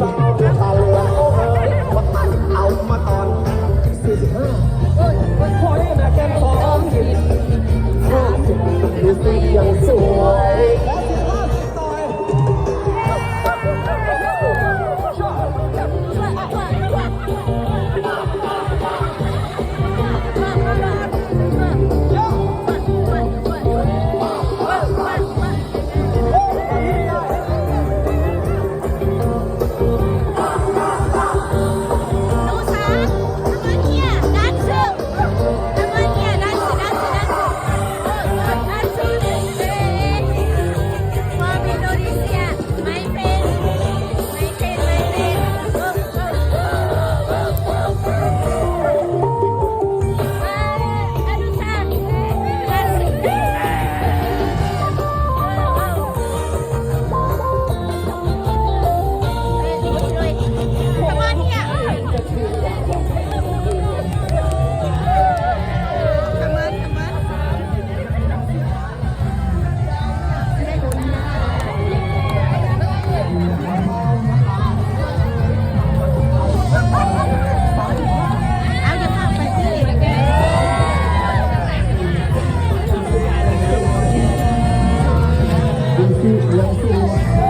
ตเหลือเอ๋ยามันเอามาตอน45 Thank you.